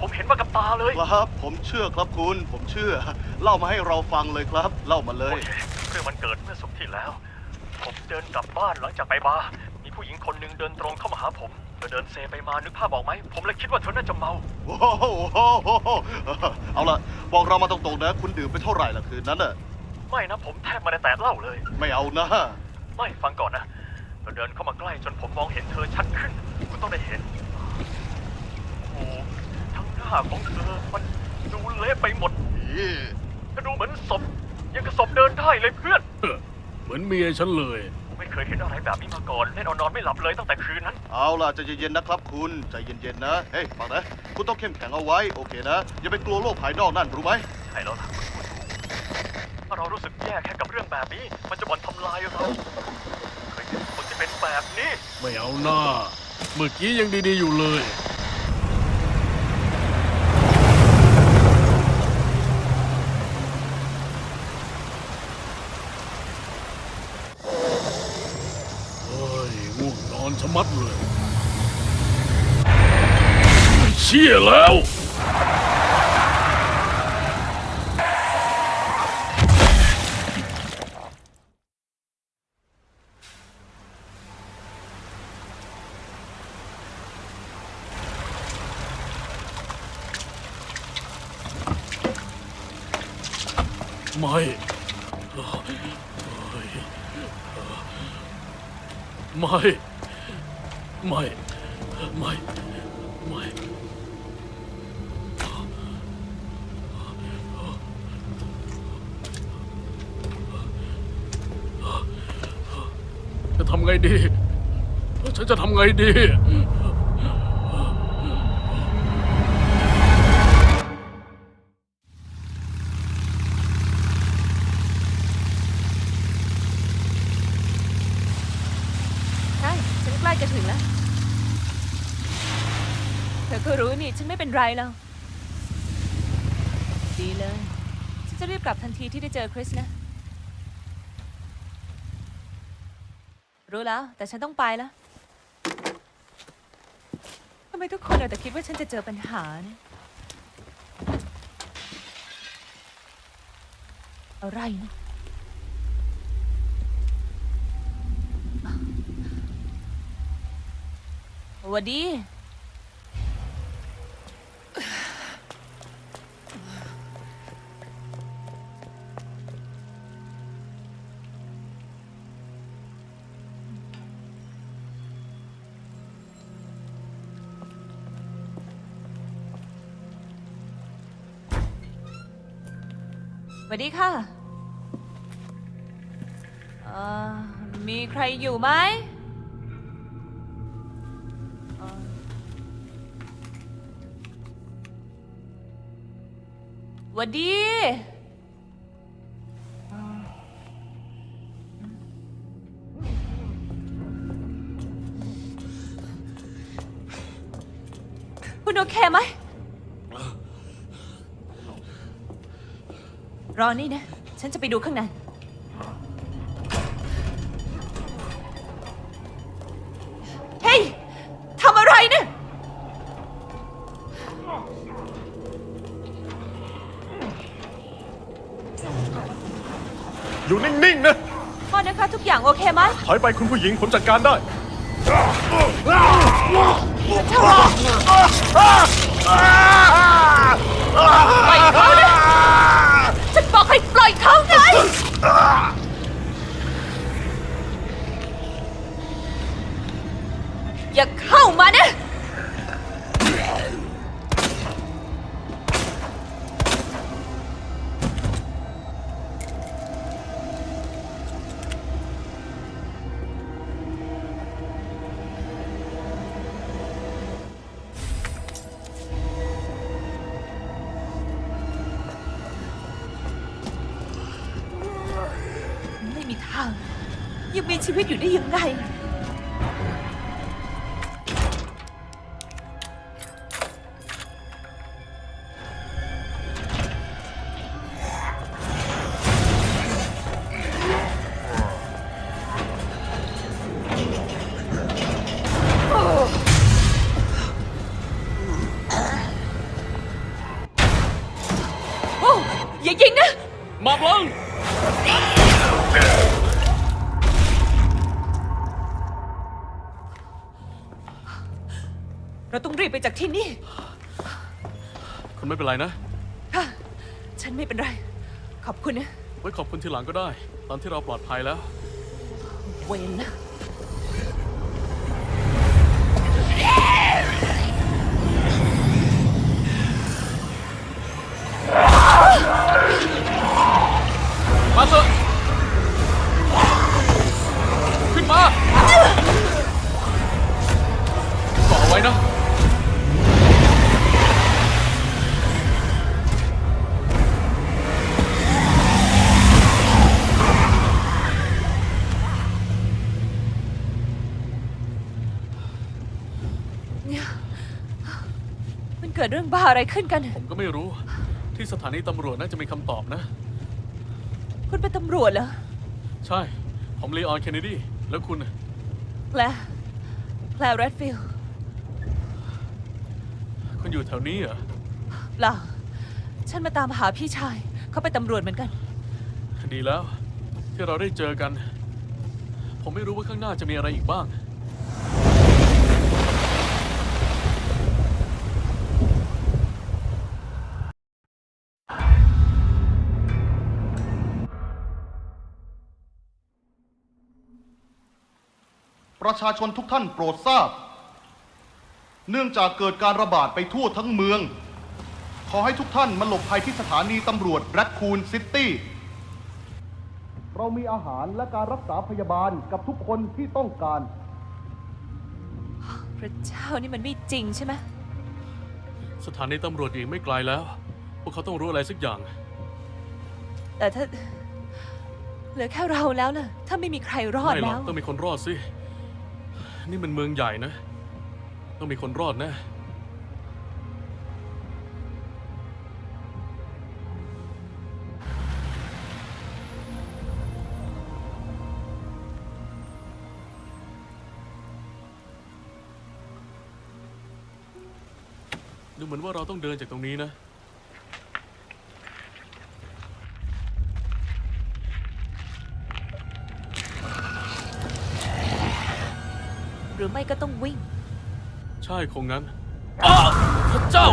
ผมเห็นมากับตาเลย ครับ ผมเชื่อครับคุณ ผมเชื่อ เล่ามาให้เราฟังเลยครับ เล่ามาเลโอยเคเรื่องมันเกิดเมื่อสุกร์ที่แล้ว ผมเดินกลับบ้านหลังจากไปบาร์มีผู้หญิงคนหนึ่งเดินตรงเข้ามาหาผมเธอเดินเซไปมานึกภาพออกไหม ผมเลยคิดว่าเธอน่าจะเมาโอ้โหเอาล่ะบอกเรามาตรงๆนะ คุณดื่มไปเท่าไหร่ล่ะคืนนั้นน่ะ ไม่นะผมแทบไม่ได้แตะเหล้าเลย ไม่เอานะ ไม่ฟังก่อนนะเธอเดินเข้ามาใกล้จนผมมองเห็นเธอชัดขึ้น คุณต้องได้เห็นโอ้โหทั้งหน้าของเธอมันดูเละไปหมดก็ดูเหมือนศพ ยังกับศพเดินได้เลยเพื่อนเออเหมือนเมียฉันเลยผมไม่เคยเห็นอะไรแบบนี้มาก่อนแน่นอนนอนไม่หลับเลยตั้งแต่คืนนั้น เอาล่ะใจเย็นๆนะครับคุณใจเย็นๆนะ เฮ้ยฟังนะ คุณต้องเข้มแข็งเอาไว้โอเคนะ อย่าไปกลัวโลกภายนอกนั่นรู้ไหมใช่แล้วล่ะคุณพูดถูกถ้าเรารู้สึกแย่แค่กับเรื่องแบบนี้ มันจะบ่อนทำลายเราเคยเห็นคนที่เป็นแบบนี้ ไม่เอาหน้า เมื่อกี้ยังดีๆอยู่เลย เฮ้ยง่วงนอนชะมัดเลย เชี่ยแล้ว ไม่เฮ้ยไม่ ไม่ ไม่ไม่ ดี ฉันจะทำไงดี ใช่ ฉันใกล้จะถึงแล้ว เธอก็รู้นี่ ฉันไม่เป็นไรแล้ว ดีเลย ฉันจะรีบกลับทันทีที่ได้เจอคริสนะ รู้แล้ว แต่ฉันต้องไปแล้วทำไมทุกคนเอาแต่คิดว่าฉันจะเจอปัญหาเนี่ยอะไรนะสวัสดี สวัสดีค่ะ เอ่อ มีใครอยู่ไหมเอ่อหวัสดีเอ่อคุณโอเคไหม รอนี่นะ ฉันจะไปดูข้างใน เฮ้ยทำอะไรเนี่ย อยู่นิ่งๆนะพ่อนะคะ ทุกอย่างโอเคไหมถอยไปคุณผู้หญิงผมจัดการได้ปล่อยเขานะฉันบ อกให้ปล่อยเขาไงอย่าเข้ามานะ ชีวิตอยู่ได้ยังไง เราต้องรีบไปจากที่นี่ คุณไม่เป็นไรนะค่ะฉันไม่เป็นไร ขอบคุณนะ ไว้ขอบคุณทีหลังก็ได้ ตอนที่เราปลอดภัยแล้ว เวนนะ มาเถอะขึ้นมาเกาะเอาไว้นะ เกิดเรื่องบ้าอะไรขึ้นกัน ผมก็ไม่รู้ ที่สถานีตำรวจน่าจะมีคำตอบนะ คุณเป็นตำรวจเหรอ ใช่ ผมลีออนเคนเนดี แล้วคุณน่ะแพลแพลเรดฟิลด์คุณอยู่แถวนี้เหรอ เปล่า ฉันมาตามหาพี่ชาย เขาเป็นตำรวจเหมือนกัน ดีแล้ว ที่เราได้เจอกัน ผมไม่รู้ว่าข้างหน้าจะมีอะไรอีกบ้าง ประชาชนทุกท่านโปรดทราบ เนื่องจากเกิดการระบาดไปทั่วทั้งเมือง ขอให้ทุกท่านมาหลบภัยที่สถานีตำรวจแรดคูนซิตี้ เรามีอาหารและการรักษาพยาบาลกับทุกคนที่ต้องการ พระเจ้านี่มันไม่จริงใช่ไหมสถานีตำรวจอีกไม่ไกลแล้ว พวกเขาต้องรู้อะไรสักอย่าง แต่ถ้าเหลือแค่เราแล้วล่ะ ถ้าไม่มีใครรอดไม่หรแล้อกว ต้องมีคนรอดสิ นี่มันเมืองใหญ่นะ ต้องมีคนรอดแนะดูเหมือนว่าเราต้องเดินจากตรงนี้นะ รือไม่ก็ต้องวิ่ง ใช่คงงั้นอ้าวพระเจ้า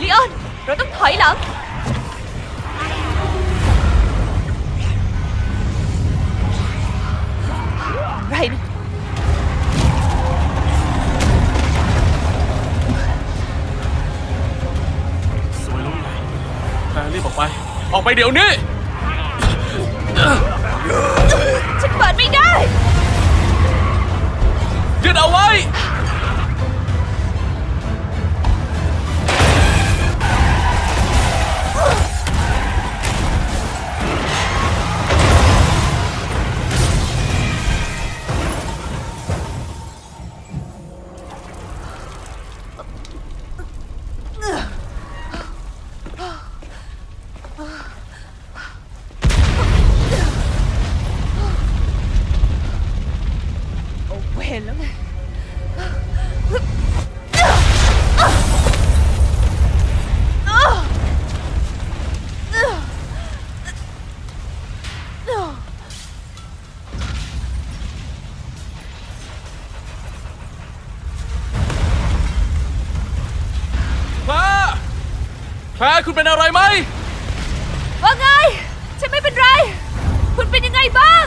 ลีออน เราต้องถอยหลัง ไรนะสวยแล้วไงแพรรีบออกไป ออกไปเดี๋ยวนี้ฉัน แพรคุณเป็นอะไรไหม ว่าไง ฉันไม่เป็นไร คุณเป็นยังไงบ้าง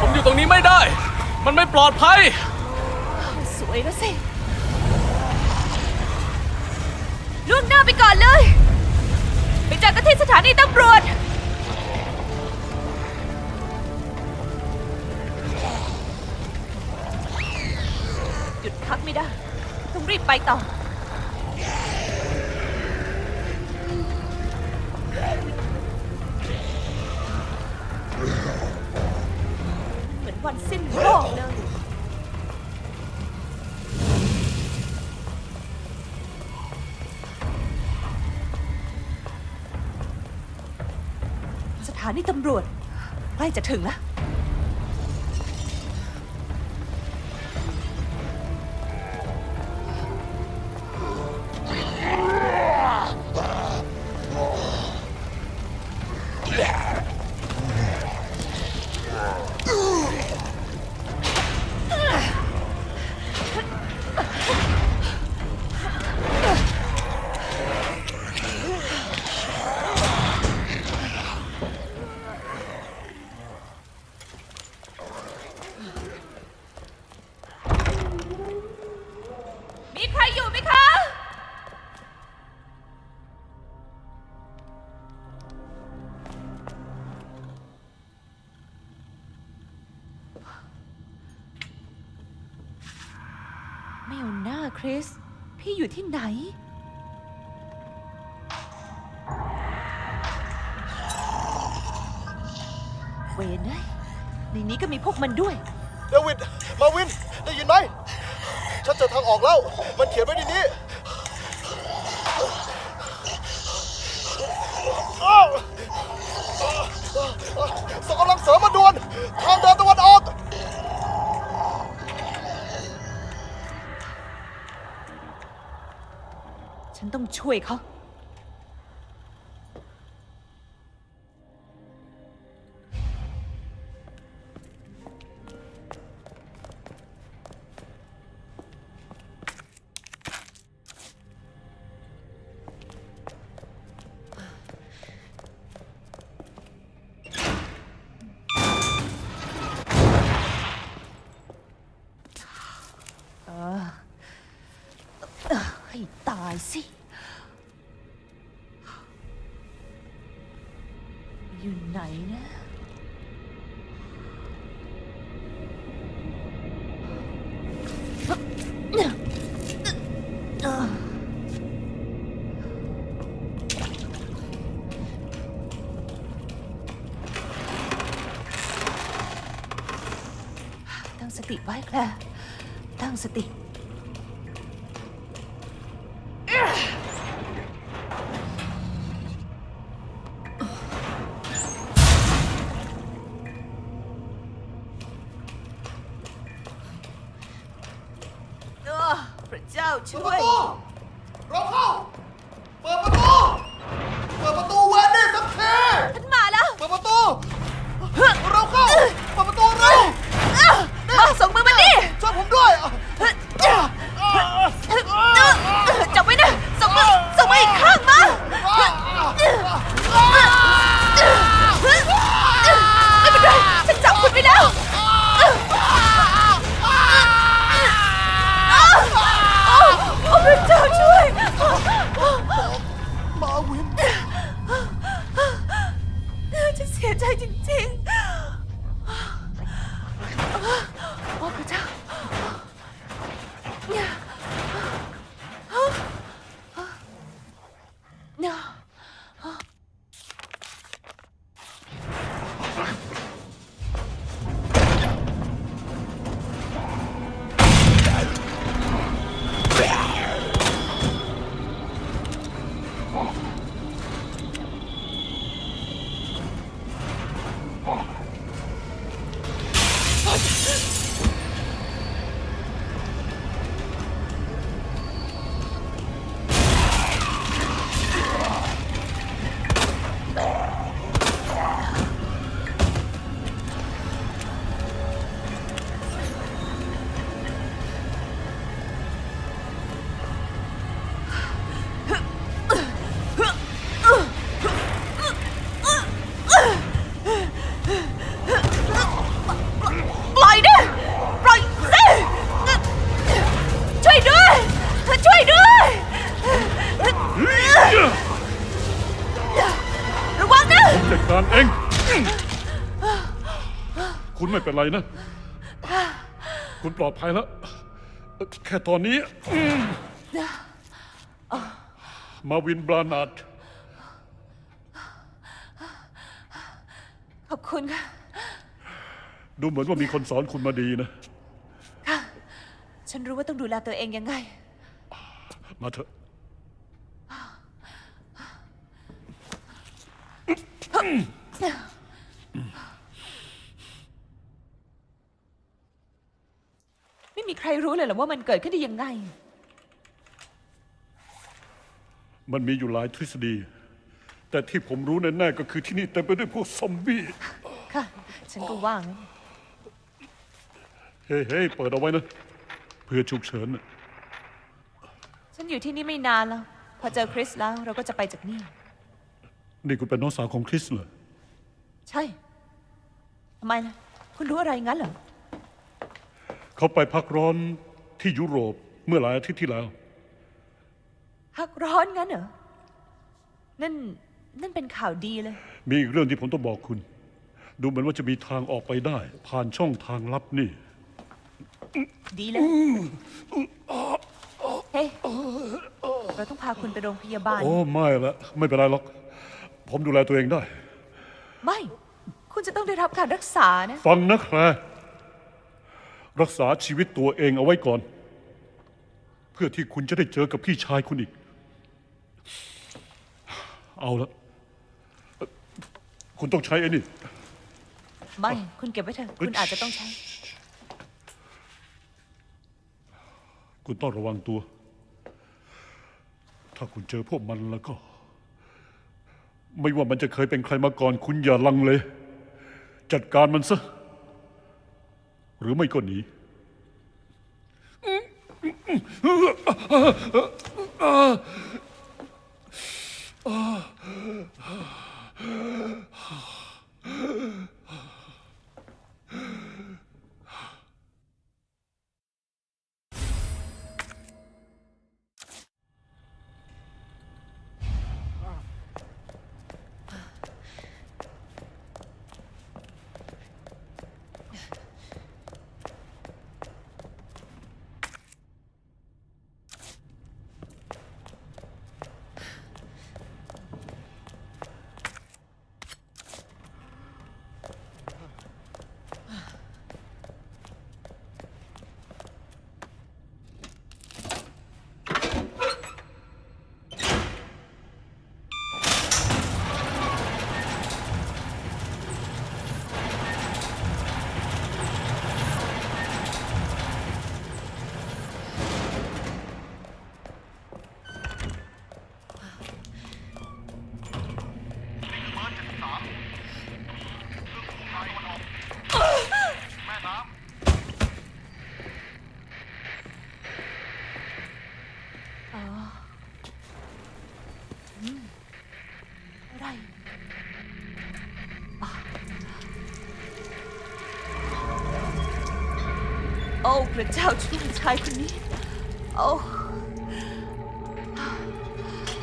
ผมอยู่ตรงนี้ไม่ได้ มันไม่ปลอดภัย สวยแล้วสิล่วงหน้าไปก่อนเลย ไปเจอกันที่สถานีตำรวจ หยุดพักไม่ได้ ต้องรีบไปต่อ สิ้นโลกเลยสถานีตำรวจใกล้จะถึงแล้ว อยู่ที่ไหน เวนเอ้ยในนี้ก็มีพวกมันด้วย เดวิด มาวิน ได้ยินไหม ฉันเจอทางออกแล้ว มันเขียนไว้ในนี้อ้าวส่งกำลังเสริมมาด่วน ทางเช่วยเขา อยู่ไหนนะตั้งสติไว้แคลร์ตั้งสติ คุณไม่เป็นไรนะ คุณปลอดภัยแล้ว แค่ตอนนี้อืมมาวินบรานาดขอบคุณค่ะ ดูเหมือนว่ามีคนสอนคุณมาดีนะฉันรู้ว่าต้องดูแลตัวเองยังไง มาเถอะไม่มีใค รรู้เลยเหรอว่ามันเกิดขึ้นได้ยังไง มันมีอยู่หลายทฤษฎี แต่ที่ผมรู้แน่ๆก็คือที่นี่เต็มไปด้วยพวกซอมบี้ ค่ะ ฉันก็ว่างนเฮ้ยเฮ้ยเปิดเอาไว้นะ เพื่อฉุกเฉินน่ะฉันอยู่ที่นี่ไม่นานแล้ว พอเจอคริสแล้วเราก็จะไปจากนี่ นี่คุณเป็นน้องสาวของคริสเหรอ ใช่ทำไมล่ะ คุณรู้อะไรงั้นเหรอ เขาไปพักร้อนที่ยุโรปเมื่อหลายอาทิตย์ที่แล้ว พักร้อนงั้นเหรอ นั่น นั่นเป็นข่าวดีเลย มีอีกเรื่องที่ผมต้องบอกคุณ ดูเหมือนว่าจะมีทางออกไปได้ ผ่านช่องทางลับนี่ ดีเลย เฮ้ยเราต้องพาคุณไปโรงพยาบาล โอ้ไม่ละไม่เป็นไรหรอก ผมดูแลตัวเองได้ ไม่ คุณจะต้องได้รับการรักษานะ ฟังนะแคลร์ รักษาชีวิตตัวเองเอาไว้ก่อน เพื่อที่คุณจะได้เจอกับพี่ชายคุณอีก เอาละเอ่อคุณต้องใช้ไอ้นี่ ไม่ คุณเก็บไว้เถอะ คุณอาจจะต้องใช้ คุณต้องระวังตัว ถ้าคุณเจอพวกมันแล้วก็ ไม่ว่ามันจะเคยเป็นใครมาก่อน คุณอย่าลังเลจัดการมันซะ หรือไม่ก็หนี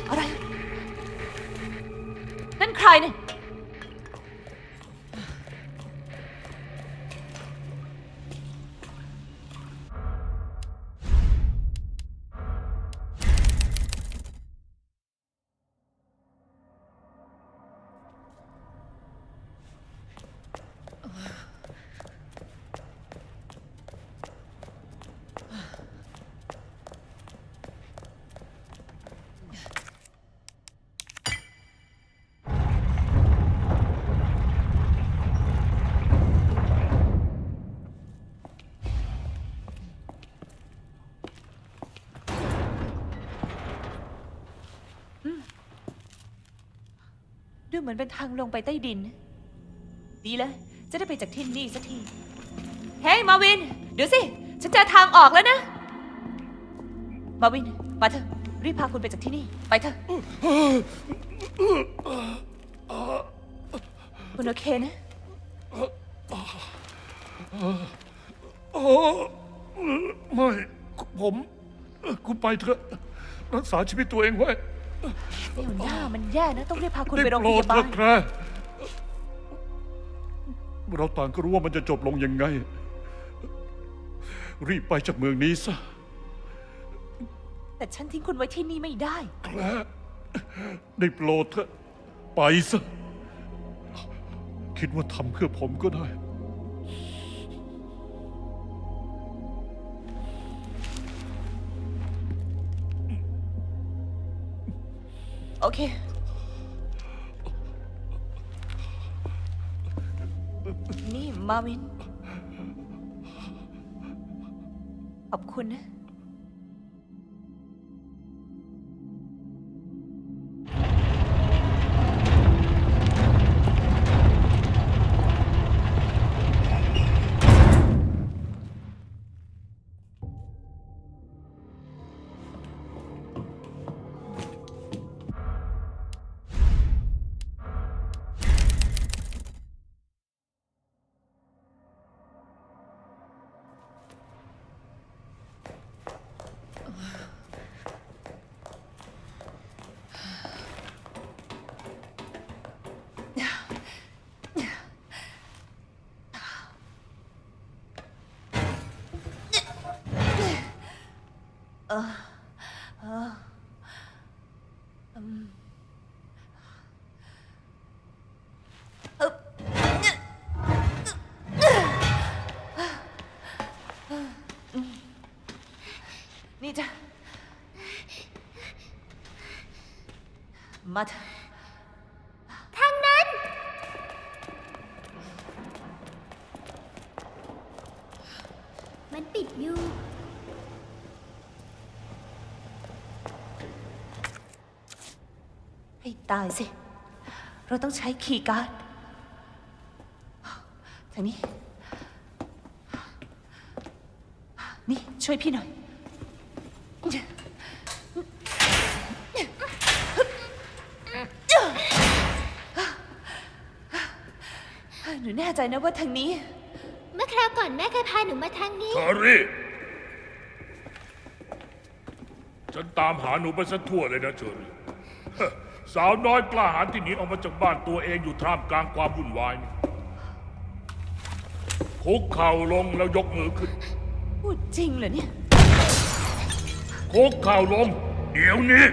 อะไรอะโอ้พระเเหมือนเป็นทางลงไปใต้ดิน ดีเลยจะได้ไปจากที่นี่สักที เฮ้ยมาวิน เดี๋ยวสิ ฉันเจอทางออกแล้วนะ มาวิน มาเถอะ รีบพาคุณไปจากที่นี่ ไปเถอะ คุณโอเคนะไม่ ผม คุณไปเถอะ รักษาชีวิตตัวเองไว้ เดี๋ยวหน้ามันแย่นะ ต้องรีบพาคุณไปโรงพดยาบาเถอะแคร์เราต่างก็รู้ว่ามันจะจบลงยังไง รีบไปจากเมืองนี้ซะแต่ฉันทิ้งคุณไว้ที่นี่ไม่ได้ แคลร์ได้โปรดเถอะไปซะ คิดว่าทำเพื่อผมก็ได้ โอเค นี่มาวิน ขอบคุณนะ นี่จ้ะมาเถอะทางนั้น มันปิดอยู่ ให้ ตายสิ เราต้องใช้คีย์การ์ดทางนี้ นี่ ช่วยพี่หน่อย หนูแน่ใจนะว่าทางนี้ เมื่อคราวก่อนแม่เคยพาหนูมาทางนี้เชอรี่ฉันตามหาหนูไปซะทั่วเลยนะเชอรี่ฮะ สาวน้อยกล้าหาญที่หนีออกมาจากบ้านตัวเองอยู่ท่ามกลางความวุ่นวายนี่คุกเข่าลงแล้วยกมือขึ้น พูดจริงเหรอเนี่ย คุกเข่าลง เดี๋ยวนี้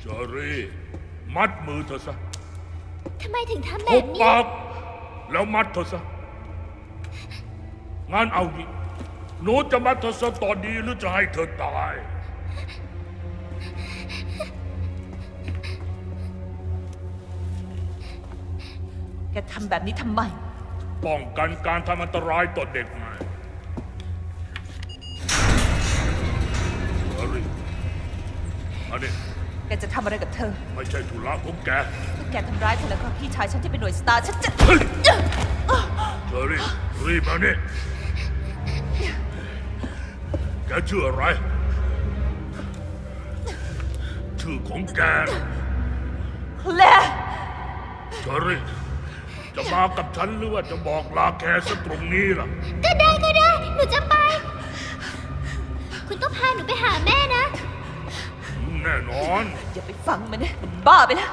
เชอรี่ มัดมือเธอซะทำไมถึงทำแบคุบกนี้ ปากแล้วมัดเธอซะงานเอางี้หนูจะมัดเธอซะตอนนี้หรือจะให้เธอตาย กทำแบบนี้ทำไม ป้องกันการทำอันตรายต่อเด็กไงเฮรี่อันนี้แกจะทำอะไรกับเธอไม่ใช่ธุระของแกถ้าแกทำร้ายเธอแล้วก็พี่ชายฉันที่เป็นหน่วยสตาร์ฉันจะเฮ้ยเฮรี่รีบมานี่แกชื่ออะไร ชื่อของแกนะแล เชอรี่ จะมากับฉันหรือว่าจะบอกลาแกซะตรงนี้ล่ะ ก็ได้ก็ได้ หนูจะไป คุณต้องพาหนูไปหาแม่นะ แน่นอน อย่าไปฟังมันนะมันบ้าไปแล้ว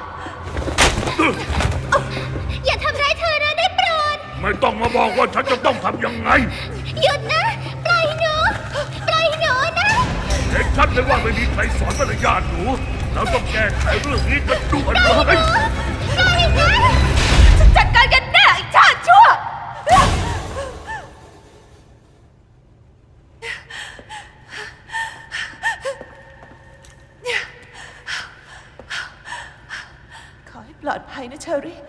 อย่าทำร้ายเธอนะได้โปรด ไม่ต้องมาบอกว่าฉันจะต้องทำยังไง หยุดนะ ปล่อยหนู ปล่อยหนูนะเห็นชัดเลยว่าไม่มีใครสอนมารยาทหนูเราต้องแก้ไขเรื่องนี้กันด่วนเลยปล่อยนะฉัน ข